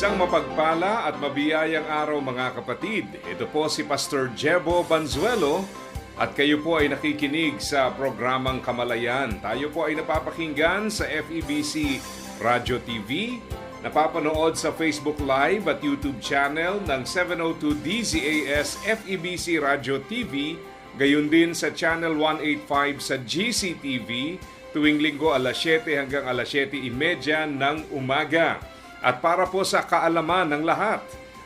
Isang mapagpala at mabiyayang araw mga kapatid. Ito po si Pastor Jebo Banzuelo at kayo po ay nakikinig sa programang Kamalayan. Tayo po ay napapakinggan sa FEBC Radio TV, napapanood sa Facebook Live at YouTube channel ng 702 DZAS FEBC Radio TV, gayon din sa Channel 185 sa GCTV tuwing linggo alas 7 hanggang alas 7.30 ng umaga. At para po sa kaalaman ng lahat,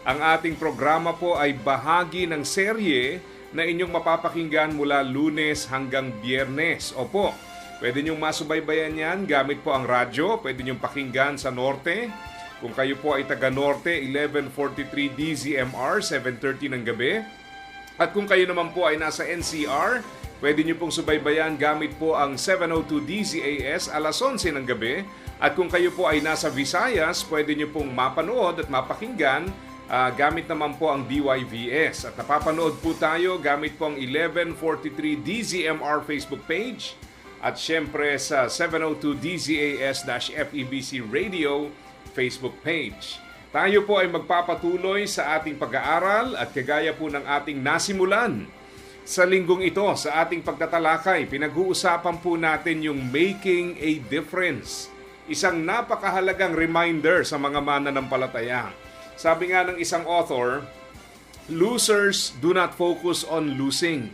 ang ating programa po ay bahagi ng serye na inyong mapapakinggan mula lunes hanggang biyernes. Opo, pwede nyong masubaybayan yan gamit po ang radyo, pwede nyong pakinggan sa norte. Kung kayo po ay taga norte, 1143 DZMR, 7.30 ng gabi. At kung kayo naman po ay nasa NCR, pwede nyo pong subaybayan gamit po ang 702 DZAS alas 11 ng gabi. At kung kayo po ay nasa Visayas, pwede nyo pong mapanood at mapakinggan ah, gamit naman po ang DYVS. At napapanood po tayo gamit po ang 1143 DZMR Facebook page at syempre sa 702 DZAS-FEBC Radio Facebook page. Tayo po ay magpapatuloy sa ating pag-aaral at kagaya po ng ating nasimulan. Sa linggong ito, sa ating pagtatalakay, pinag-uusapan po natin yung Making a Difference. Isang napakahalagang reminder sa mga mananampalataya. Sabi nga ng isang author, Losers do not focus on losing.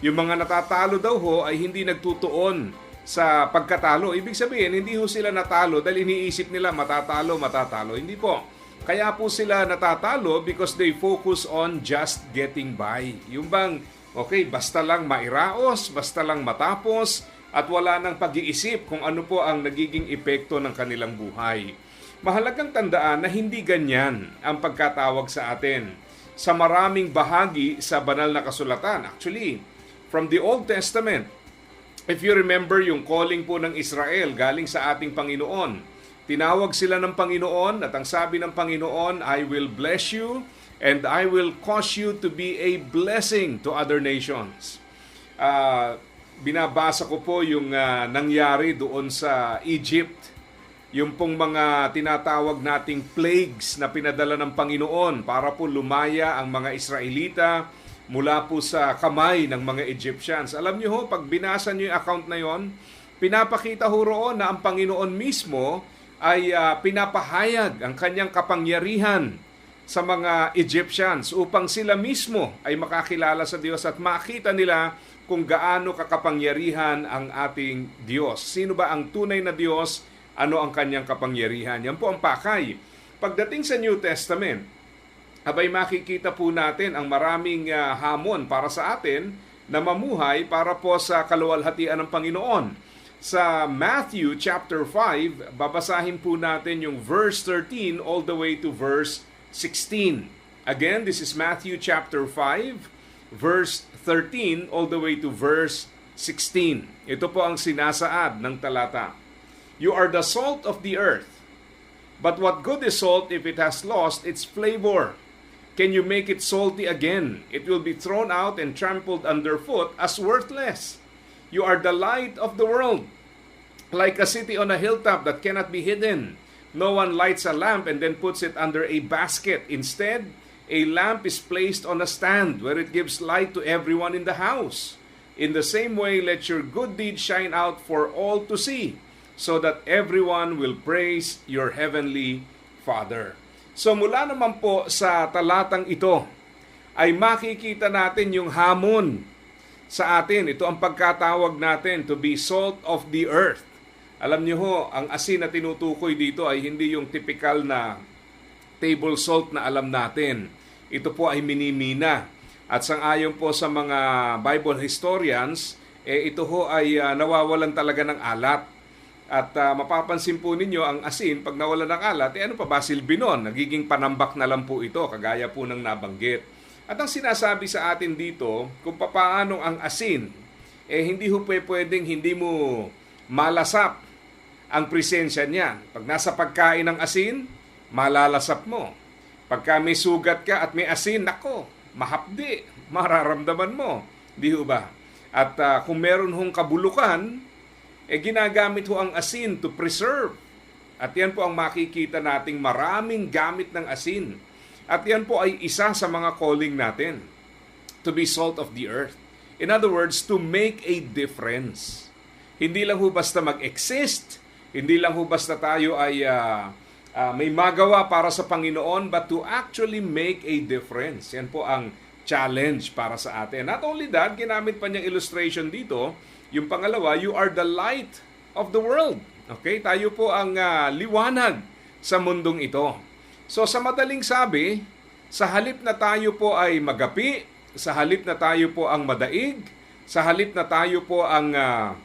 Yung mga natatalo daw ho ay hindi nagtutuon sa pagkatalo. Ibig sabihin, hindi ho sila natalo dahil iniisip nila matatalo, matatalo. Hindi po. Kaya po sila natatalo because they focus on just getting by. Yung bang, okay, basta lang mairaos, basta lang matapos, at wala nang pag-iisip kung ano po ang nagiging epekto ng kanilang buhay. Mahalagang tandaan na hindi ganyan ang pagkatawag sa atin sa maraming bahagi sa banal na kasulatan. Actually, from the Old Testament, if you remember yung calling po ng Israel galing sa ating Panginoon, tinawag sila ng Panginoon at ang sabi ng Panginoon, I will bless you and I will cause you to be a blessing to other nations. Ah, binabasa ko po yung ah, nangyari doon sa Egypt. Yung pong mga tinatawag nating plagues na pinadala ng Panginoon para po lumaya ang mga Israelita mula po sa kamay ng mga Egyptians. Alam niyo ho, pag binasa niyo yung account na yon, pinapakita ho roon na ang Panginoon mismo ay ah, pinapahayag ang kanyang kapangyarihan sa mga Egyptians upang sila mismo ay makakilala sa Diyos at makita nila kung gaano kakapangyarihan ang ating Diyos. Sino ba ang tunay na Diyos? Ano ang kanyang kapangyarihan? Yan po ang pakay. Pagdating sa New Testament, abay makikita po natin ang maraming ah, hamon para sa atin na mamuhay para po sa kaluwalhatian ng Panginoon. Sa Matthew chapter 5, babasahin po natin yung verse 13 all the way to verse 16. Again, this is Matthew chapter 5, verse 13 all the way to verse 16. Ito po ang sinasaad ng talata. You are the salt of the earth. But what good is salt if it has lost its flavor? Can you make it salty again? It will be thrown out and trampled underfoot as worthless. You are the light of the world, like a city on a hilltop that cannot be hidden. No one lights a lamp and then puts it under a basket. Instead, a lamp is placed on a stand where it gives light to everyone in the house. In the same way, let your good deeds shine out for all to see, so that everyone will praise your heavenly Father. So mula naman po sa talatang ito, ay makikita natin yung hamon sa atin. Ito ang pagkatawag natin to be salt of the earth. Alam niyo ho, ang asin na tinutukoy dito ay hindi yung typical na table salt na alam natin. Ito po ay minimina. At sang-ayon po sa mga Bible historians, eh, ito ho ay ah, nawawalan talaga ng alat. At ah, mapapansin po ninyo ang asin pag nawala ng alat, eh ano pa ba silbi nun? Nagiging panambak na lang po ito, kagaya po ng nabanggit. At ang sinasabi sa atin dito, kung papaano ang asin, eh hindi ho pwe- pwedeng hindi mo malasap ang presensya niya. Pag nasa pagkain ng asin, malalasap mo. Pagka may sugat ka at may asin, nako, mahapdi, mararamdaman mo. Di ho ba? At ah, kung meron hong kabulukan, eh ginagamit ho ang asin to preserve. At yan po ang makikita nating maraming gamit ng asin. At yan po ay isa sa mga calling natin. To be salt of the earth. In other words, to make a difference. Hindi lang ho basta mag-exist, hindi lang ho basta tayo ay ah, ah, may magawa para sa Panginoon, but to actually make a difference. Yan po ang challenge para sa atin. Not only that, ginamit pa niyang illustration dito, yung pangalawa, you are the light of the world. Okay? Tayo po ang ah, liwanag sa mundong ito. So sa madaling sabi, sa halip na tayo po ay magapi, sa halip na tayo po ang madaig, sa halip na tayo po ang ah,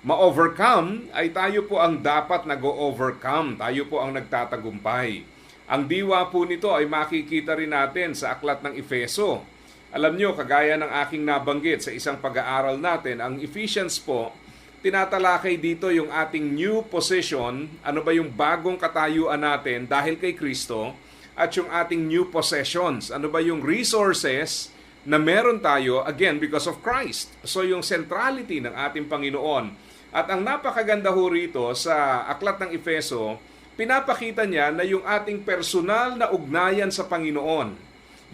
ma-overcome, ay tayo po ang dapat nag-overcome. Tayo po ang nagtatagumpay. Ang diwa po nito ay makikita rin natin sa aklat ng Efeso. Alam nyo, kagaya ng aking nabanggit sa isang pag-aaral natin, ang Ephesians po, tinatalakay dito yung ating new position, ano ba yung bagong katayuan natin dahil kay Kristo, at yung ating new possessions, ano ba yung resources na meron tayo, again, because of Christ. So yung centrality ng ating Panginoon. At ang napakaganda ho rito sa aklat ng Efeso, pinapakita niya na yung ating personal na ugnayan sa Panginoon,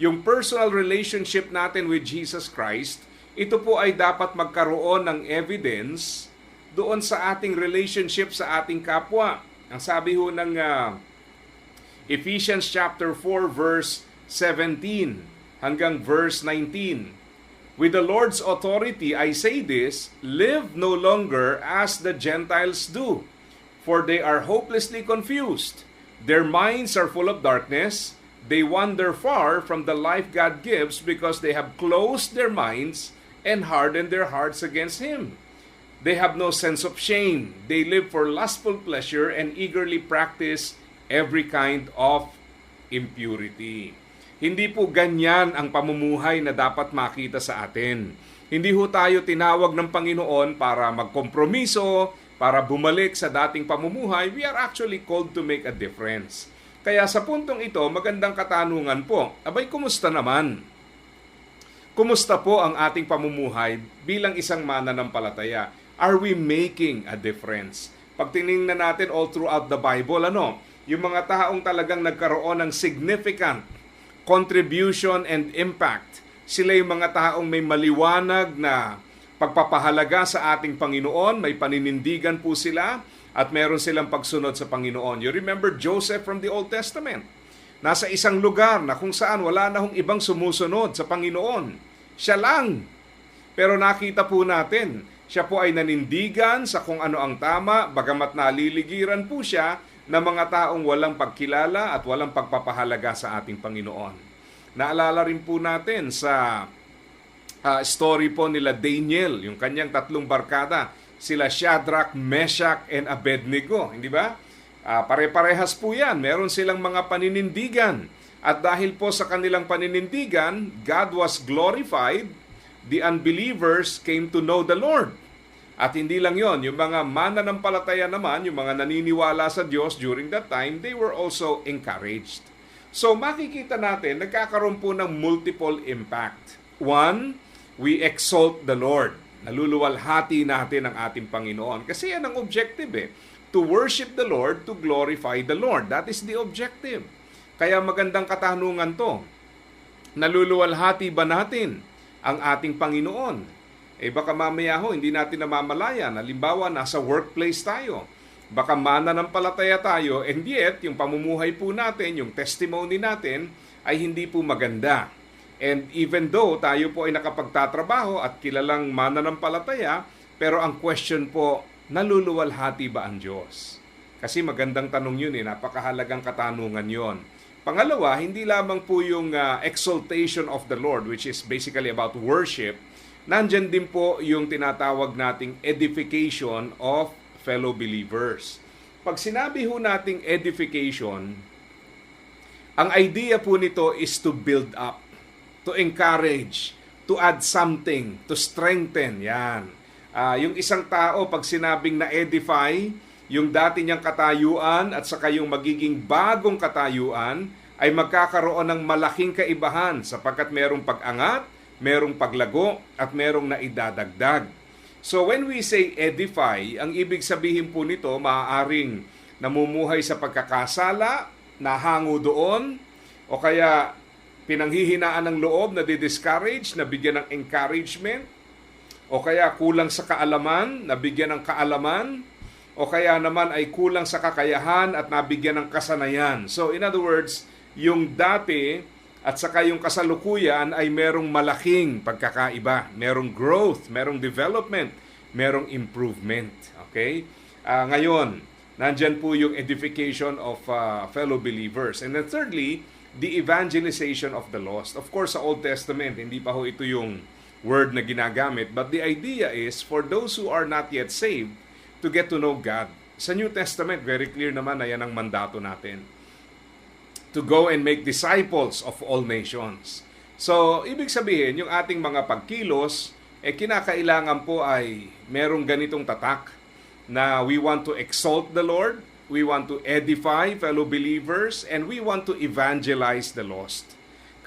yung personal relationship natin with Jesus Christ, ito po ay dapat magkaroon ng evidence doon sa ating relationship sa ating kapwa. Ang sabi ho ng ah, Ephesians chapter 4 verse 17 hanggang verse 19. With the Lord's authority I say this, live no longer as the Gentiles do, for they are hopelessly confused. Their minds are full of darkness. They wander far from the life God gives because they have closed their minds and hardened their hearts against Him. They have no sense of shame. They live for lustful pleasure and eagerly practice every kind of impurity. Hindi po ganyan ang pamumuhay na dapat makita sa atin. Hindi ho tayo tinawag ng Panginoon para magkompromiso, para bumalik sa dating pamumuhay. We are actually called to make a difference. Kaya sa puntong ito, magandang katanungan po. Abay, kumusta naman? Kumusta po ang ating pamumuhay bilang isang mananampalataya? Are we making a difference? Pag tinignan natin all throughout the Bible, ano, yung mga taong talagang nagkaroon ng significant contribution and impact, sila yung mga taong may maliwanag na pagpapahalaga sa ating Panginoon, may paninindigan po sila, at meron silang pagsunod sa Panginoon. You remember Joseph from the Old Testament? Nasa isang lugar na kung saan wala na hong ibang sumusunod sa Panginoon. Siya lang. Pero nakita po natin, siya po ay nanindigan sa kung ano ang tama, bagamat naliligiran po siya ng mga taong walang pagkilala at walang pagpapahalaga sa ating Panginoon. Naalala rin po natin sa ah, story po nila Daniel, yung kanyang tatlong barkada, sila Shadrach, Meshach, and Abednego, hindi ba? Ah, pare-parehas po yan. Meron silang mga paninindigan. At dahil po sa kanilang paninindigan, God was glorified. The unbelievers came to know the Lord. At hindi lang yon, yung mga mananampalataya naman, yung mga naniniwala sa Diyos during that time, they were also encouraged. So makikita natin, nagkakaroon po ng multiple impact. One, we exalt the Lord. Naluluwalhati natin ang ating Panginoon. Kasi yan ang objective eh. To worship the Lord, to glorify the Lord. That is the objective. Kaya magandang katanungan to. Naluluwalhati ba natin ang ating Panginoon? Eh baka mamaya ho, hindi natin namamalayan. Halimbawa, nasa workplace tayo. Baka mananampalataya tayo and yet, yung pamumuhay po natin, yung testimony natin, ay hindi po maganda. And even though tayo po ay nakapagtatrabaho at kilalang mananampalataya, pero ang question po, naluluwalhati ba ang Diyos? Kasi magandang tanong yun eh, napakahalagang katanungan yon. Pangalawa, hindi lamang po yung ah, exaltation of the Lord, which is basically about worship, nandyan din po yung tinatawag nating edification of fellow believers. Pag sinabi ho nating edification, ang idea po nito is to build up, to encourage, to add something, to strengthen. Yan. Ah, yung isang tao, pag sinabing na-edify, yung dati niyang katayuan at saka yung magiging bagong katayuan, ay magkakaroon ng malaking kaibahan sapagkat merong pag-angat, merong paglago, at merong naidadagdag. So when we say edify, ang ibig sabihin po nito, maaaring namumuhay sa pagkakasala, nahango doon, o kaya pinanghihinaan ng loob na di-discourage, nabigyan ng encouragement, o kaya kulang sa kaalaman, nabigyan ng kaalaman, o kaya naman ay kulang sa kakayahan at nabigyan ng kasanayan. So in other words, yung dati at saka yung kasalukuyan ay merong malaking pagkakaiba, merong growth, merong development, merong improvement. Okay? Ah, ngayon, nandyan po yung edification of ah, fellow believers. And then thirdly, the evangelization of the lost. Of course, sa Old Testament, hindi pa ho ito yung word na ginagamit. But the idea is for those who are not yet saved to get to know God. Sa New Testament, very clear naman na yan ang mandato natin to go and make disciples of all nations. So, ibig sabihin, yung ating mga pagkilos, eh kinakailangan po ay merong ganitong tatak na we want to exalt the Lord, we want to edify fellow believers, and we want to evangelize the lost.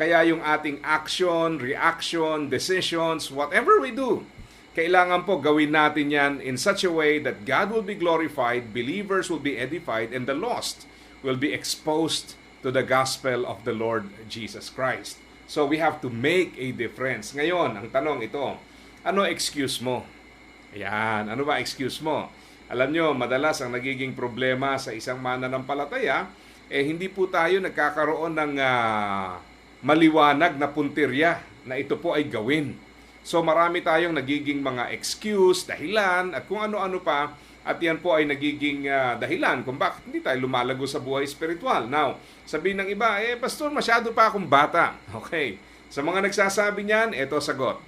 Kaya yung ating action, reaction, decisions, whatever we do, kailangan po gawin natin yan in such a way that God will be glorified, believers will be edified, and the lost will be exposed to the gospel of the Lord Jesus Christ. So we have to make a difference. Ngayon, ang tanong ito, ano excuse mo? Ayan, ano ba excuse mo? Alam nyo, madalas ang nagiging problema sa isang mananampalataya, eh hindi po tayo nagkakaroon ng ah, maliwanag na puntirya na ito po ay gawin. So marami tayong nagiging mga excuse, dahilan, at kung ano-ano pa, at yan po ay nagiging ah, dahilan kung bakit hindi tayo lumalago sa buhay spiritual. Now, sabihin ng iba, eh pastor, masyado pa akong bata. Okay. Sa mga nagsasabi niyan, ito sagot.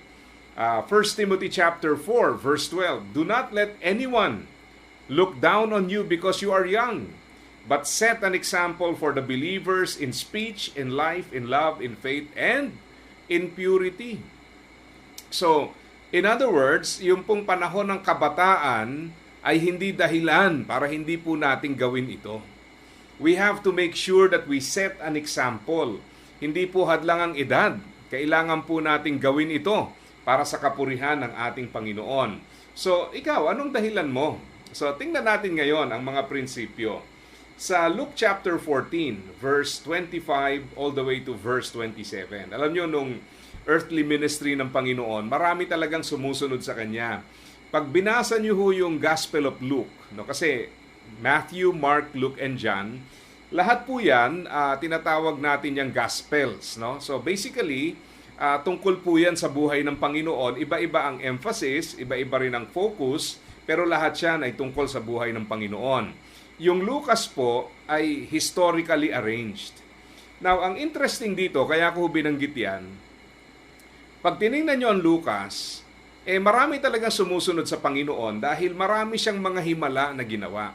Uh, 1 Timothy chapter 4 verse 12. Do not let anyone look down on you because you are young, but set an example for the believers in speech, in life, in love, in faith, and in purity. So, in other words, yung pong panahon ng kabataan ay hindi dahilan para hindi po natin gawin ito. We have to make sure that we set an example. Hindi po hadlang ang edad. Kailangan po nating gawin ito para sa kapurihan ng ating Panginoon. So, ikaw, anong dahilan mo? So, tingnan natin ngayon ang mga prinsipyo. Sa Luke chapter 14, verse 25 all the way to verse 27. Alam nyo, nung earthly ministry ng Panginoon, marami talagang sumusunod sa Kanya. Pag binasa nyo ho yung Gospel of Luke, no, kasi Matthew, Mark, Luke, and John, lahat po yan, ah, tinatawag natin yung Gospels. No? So basically, ah, tungkol po yan sa buhay ng Panginoon. Iba-iba ang emphasis, iba-iba rin ang focus, pero lahat yan ay tungkol sa buhay ng Panginoon. Yung Lucas po ay historically arranged. Now, ang interesting dito, kaya ko binanggit yan, pag tinignan nyo ang Lucas, eh marami talagang sumusunod sa Panginoon dahil marami siyang mga himala na ginawa.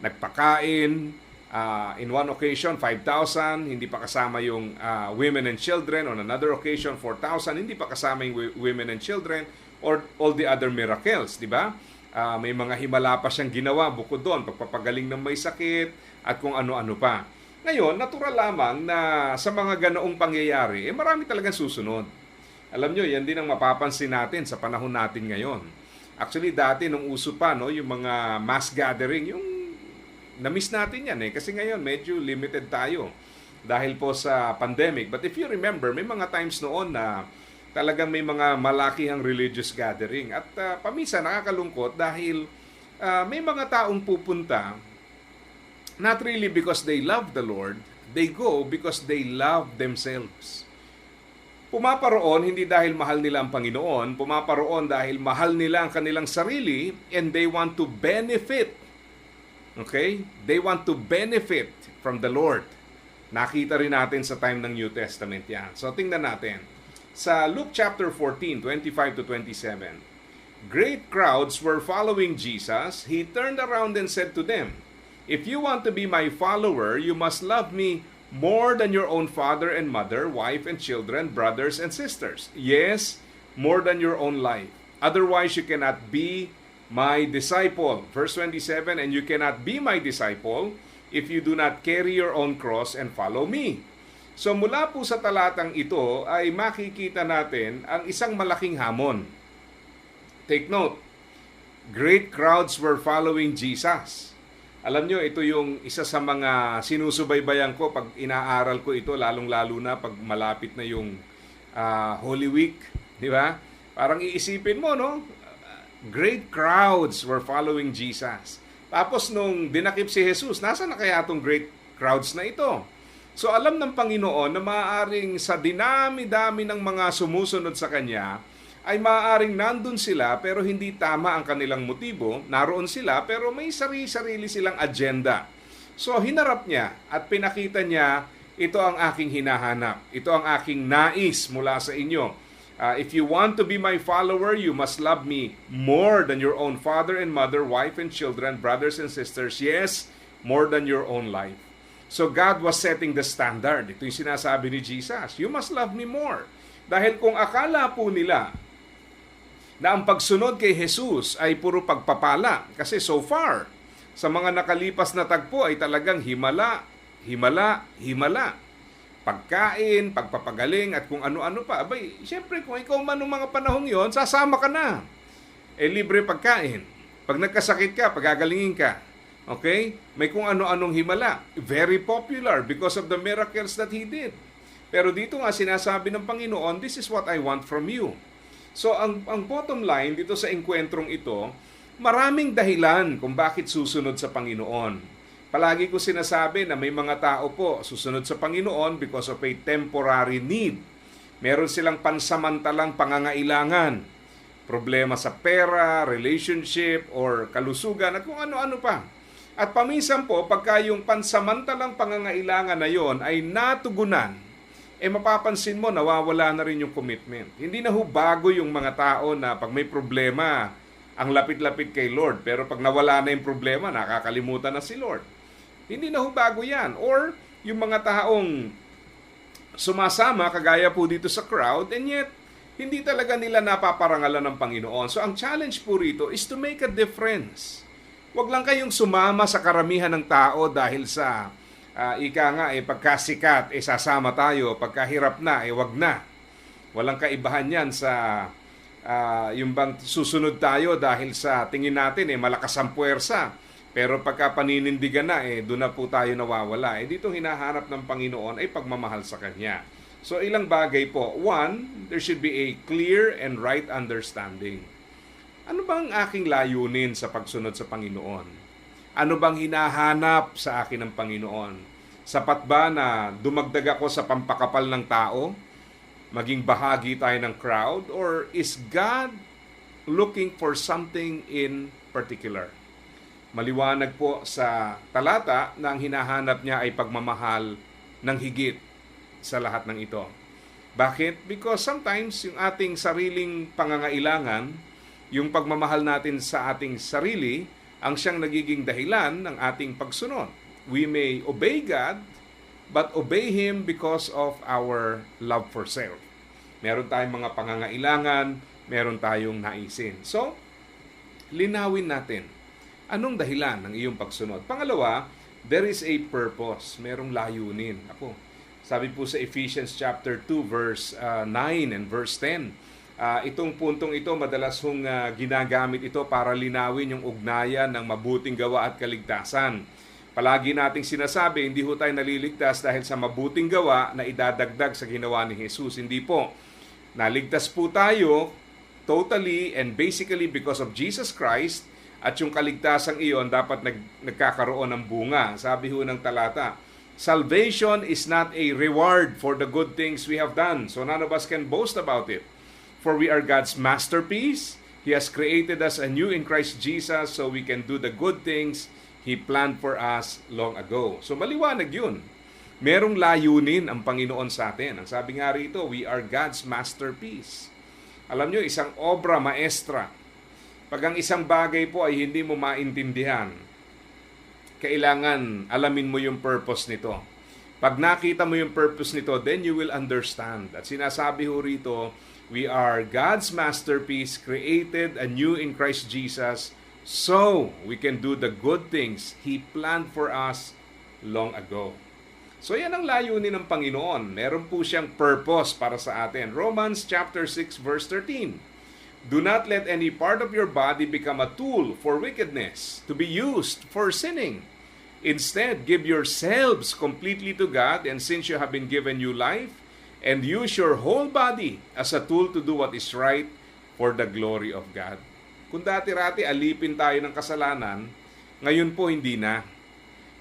Nagpakain, ah, in one occasion 5,000, hindi pa kasama yung ah, women and children. On another occasion 4,000, hindi pa kasama yung women and children or all the other miracles, di ba? Ah, may mga himala pa siyang ginawa bukod doon, pagpapagaling ng may sakit at kung ano-ano pa. Ngayon, natural lamang na sa mga ganoong pangyayari, eh marami talagang susunod. Alam nyo, yan din ang mapapansin natin sa panahon natin ngayon. Actually, dati nung uso pa, no, yung mga mass gathering, yung na-miss natin yan eh. Kasi ngayon, medyo limited tayo dahil po sa pandemic. But if you remember, may mga times noon na talagang may mga malakihang religious gathering. At uh, pamisa nakakalungkot dahil ah, may mga taong pupunta not really because they love the Lord, they go because they love themselves. Pumaparoon hindi dahil mahal nila ang Panginoon, pumaparoon dahil mahal nila ang kanilang sarili and they want to benefit. Okay? They want to benefit from the Lord. Nakita rin natin sa time ng New Testament yan. So tingnan natin. Sa Luke chapter 14, 25 to 27. great crowds were following Jesus, he turned around and said to them, If you want to be my follower, you must love me more than your own father and mother, wife and children, brothers and sisters. Yes, more than your own life. Otherwise, you cannot be my disciple. Verse 27 And you cannot be my disciple if you do not carry your own cross and follow me. So mula po sa talatang ito ay makikita natin ang isang malaking hamon. Take note, great crowds were following Jesus. Alam nyo, ito yung isa sa mga sinusubaybayan ko pag inaaral ko ito, lalong-lalo na pag malapit na yung ah, Holy Week. Di ba? Parang iisipin mo, no? Great crowds were following Jesus. Tapos nung dinakip si Jesus, nasa na kaya itong great crowds na ito? So alam ng Panginoon na maaaring sa dinami-dami ng mga sumusunod sa Kanya, ay maaaring nandun sila pero hindi tama ang kanilang motibo. Naroon sila pero may sarili-sarili silang agenda. So hinarap niya at pinakita niya, ito ang aking hinahanap. Ito ang aking nais mula sa inyo. Uh, if you want to be my follower, you must love me more than your own father and mother, wife and children, brothers and sisters. Yes, more than your own life. So God was setting the standard. Ito yung sinasabi ni Jesus. You must love me more. Dahil kung akala po nila na ang pagsunod kay Jesus ay puro pagpapala. Kasi so far, sa mga nakalipas na tagpo ay talagang himala, himala, himala. Pagkain, pagpapagaling at kung ano-ano pa. Abay, siyempre kung ikaw man ng mga panahong yon, sasama ka na. Eh, libre pagkain. Pag nagkasakit ka, pagagalingin ka. Okay? May kung ano-anong himala. Very popular because of the miracles that He did. Pero dito nga sinasabi ng Panginoon, this is what I want from you. So ang, ang bottom line dito sa engkwentrong ito, maraming dahilan kung bakit susunod sa Panginoon. Palagi ko sinasabi na may mga tao po susunod sa Panginoon because of a temporary need. Meron silang pansamantalang pangangailangan. Problema sa pera, relationship, or kalusugan, at kung ano-ano pa. At paminsan po, pagka yung pansamantalang pangangailangan na yon ay natugunan, eh mapapansin mo, nawawala na rin yung commitment. Hindi na ho bago yung mga tao na pag may problema, ang lapit-lapit kay Lord. Pero pag nawala na yung problema, nakakalimutan na si Lord. Hindi na ho bago yan. Or yung mga taong sumasama, kagaya po dito sa crowd, and yet, hindi talaga nila napaparangalan ng Panginoon. So ang challenge po rito is to make a difference. Huwag lang kayong sumama sa karamihan ng tao dahil sa uh, ika nga, eh, pagkasikat, eh, sasama tayo. Pagkahirap na, eh, wag na. Walang kaibahan yan sa uh, yung bang susunod tayo dahil sa tingin natin, eh, malakas ang puwersa. Pero pagka paninindigan na, eh, doon na po tayo nawawala. Eh, dito hinahanap ng Panginoon ay pagmamahal sa Kanya. So, ilang bagay po. One, there should be a clear and right understanding. Ano bang aking layunin sa pagsunod sa Panginoon? Ano bang hinahanap sa akin ng Panginoon? Sapat ba na dumagdag ako sa pampakapal ng tao? Maging bahagi tayo ng crowd? Or is God looking for something in particular? Maliwanag po sa talata na ang hinahanap niya ay pagmamahal ng higit sa lahat ng ito. Bakit? Because sometimes yung ating sariling pangangailangan, yung pagmamahal natin sa ating sarili, ang siyang nagiging dahilan ng ating pagsunod. We may obey God, but obey Him because of our love for self. Meron tayong mga pangangailangan, meron tayong naisin. So, linawin natin. Anong dahilan ng iyong pagsunod? Pangalawa, there is a purpose. Merong layunin. Ako, sabi po sa Ephesians chapter 2 verse uh, 9 and verse 10. Uh, itong puntong ito madalas hong uh, ginagamit ito para linawin yung ugnayan ng mabuting gawa at kaligtasan. Palagi nating sinasabi, hindi ho tayo naliligtas dahil sa mabuting gawa na idadagdag sa ginawa ni Jesus. Hindi po. Naligtas po tayo totally and basically because of Jesus Christ at yung kaligtasang iyon dapat nag, nagkakaroon ng bunga. Sabi ho ng talata, Salvation is not a reward for the good things we have done. So none of us can boast about it. For we are God's masterpiece. He has created us anew in Christ Jesus so we can do the good things He planned for us long ago. So maliwanag yun. Merong layunin ang Panginoon sa atin. Ang sabi nga rito, we are God's masterpiece. Alam nyo, isang obra maestra Pag ang isang bagay po ay hindi mo maintindihan, kailangan alamin mo yung purpose nito. Pag nakita mo yung purpose nito, then you will understand. At sinasabi ho rito, we are God's masterpiece, created anew in Christ Jesus, so we can do the good things He planned for us long ago. So yan ang layunin ng Panginoon. Meron po siyang purpose para sa atin. Romans chapter 6 verse 13. Do not let any part of your body become a tool for wickedness, to be used for sinning. Instead, give yourselves completely to God, and since you have been given new life, and use your whole body as a tool to do what is right for the glory of God. Kung dati-rati alipin tayo ng kasalanan, ngayon po hindi na.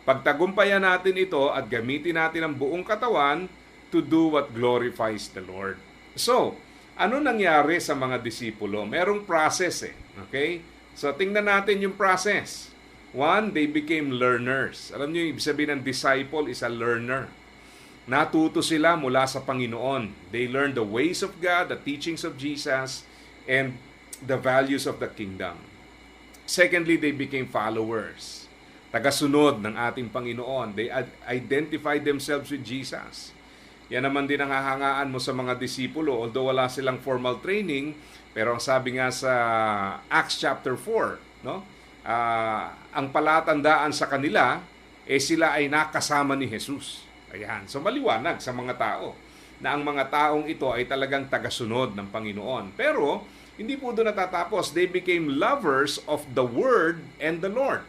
Pagtagumpayan natin ito at gamitin natin ang buong katawan to do what glorifies the Lord. So, ano nangyari sa mga disipulo? Merong process eh. Okay? So, tingnan natin yung process. One, they became learners. Alam niyo, ibig sabihin ng disciple is a learner. Natuto sila mula sa Panginoon. They learned the ways of God, the teachings of Jesus, and the values of the kingdom. Secondly, they became followers. Tagasunod ng ating Panginoon. They identified themselves with Jesus. Yan naman din ang hahangaan mo sa mga disipulo. Although wala silang formal training, pero ang sabi nga sa Acts chapter 4, no? Ah, ang palatandaan sa kanila, eh sila ay nakasama ni Jesus. Ayan. So maliwanag sa mga tao na ang mga taong ito ay talagang tagasunod ng Panginoon. Pero hindi po doon natatapos. They became lovers of the Word and the Lord.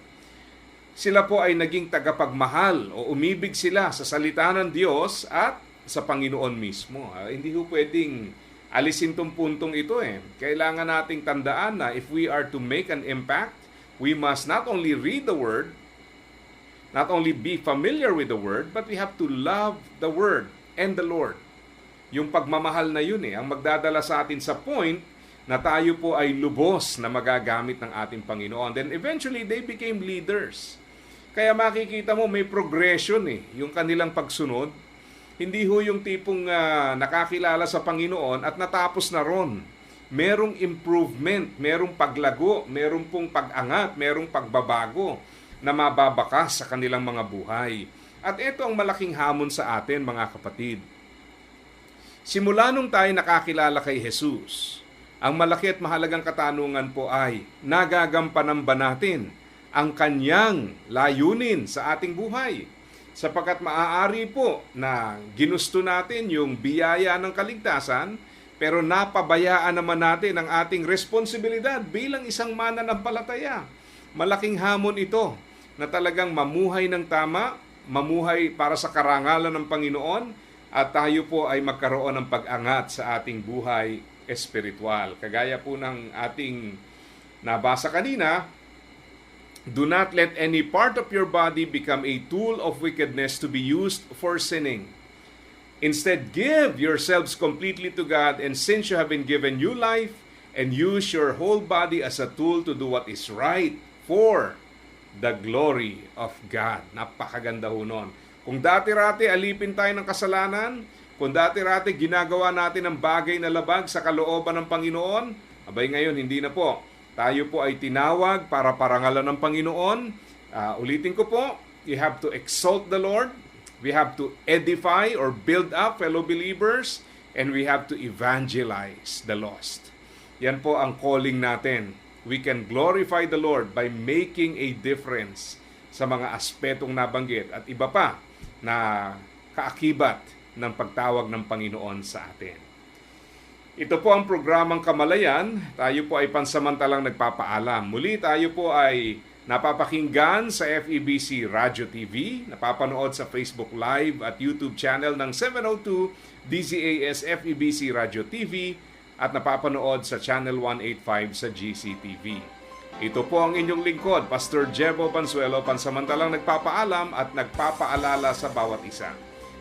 Sila po ay naging tagapagmahal o umibig sila sa salita ng Diyos at sa Panginoon mismo. Ah, hindi po pwedeng alisin tong puntong ito eh. Kailangan nating tandaan na if we are to make an impact, we must not only read the Word, not only be familiar with the Word, but we have to love the Word and the Lord. Yung pagmamahal na yun eh, ang magdadala sa atin sa point na tayo po ay lubos na magagamit ng ating Panginoon. Then eventually, they became leaders. Kaya makikita mo may progression eh, yung kanilang pagsunod. Hindi ho yung tipong ah, nakakilala sa Panginoon at natapos na ron. Merong improvement, merong paglago, merong pong pag-angat, merong pagbabago na mababakas sa kanilang mga buhay. At ito ang malaking hamon sa atin mga kapatid. Simula nung tayo nakakilala kay Jesus, ang malaki at mahalagang katanungan po ay, nagagampanan ba natin ang kanyang layunin sa ating buhay? Sapagkat maaari po na ginusto natin yung biyaya ng kaligtasan, pero napabayaan naman natin ang ating responsibilidad bilang isang mananampalataya. Malaking hamon ito na talagang mamuhay ng tama, mamuhay para sa karangalan ng Panginoon, at tayo po ay magkaroon ng pag-angat sa ating buhay espiritual. Kagaya po ng ating nabasa kanina, Do not let any part of your body become a tool of wickedness to be used for sinning. Instead, give yourselves completely to God, and since you have been given new life, and use your whole body as a tool to do what is right for the glory of God. Napakaganda ho nun. Kung dati-rati alipin tayo ng kasalanan, kung dati-rati ginagawa natin ang bagay na labag sa kalooban ng Panginoon, abay ngayon hindi na po. Tayo po ay tinawag para parangalan ng Panginoon. Ah, ulitin ko po, you have to exalt the Lord, we have to edify or build up fellow believers, and we have to evangelize the lost. Yan po ang calling natin. We can glorify the Lord by making a difference sa mga aspetong nabanggit at iba pa na kaakibat ng pagtawag ng Panginoon sa atin. Ito po ang programang Kamalayan. Tayo po ay pansamantalang nagpapaalam. Muli tayo po ay napapakinggan sa FEBC Radio TV, napapanood sa Facebook Live at YouTube channel ng 702 DZAS FEBC Radio TV at napapanood sa Channel 185 sa GCTV. Ito po ang inyong lingkod, Pastor Jebo Pansuelo, pansamantalang nagpapaalam at nagpapaalala sa bawat isa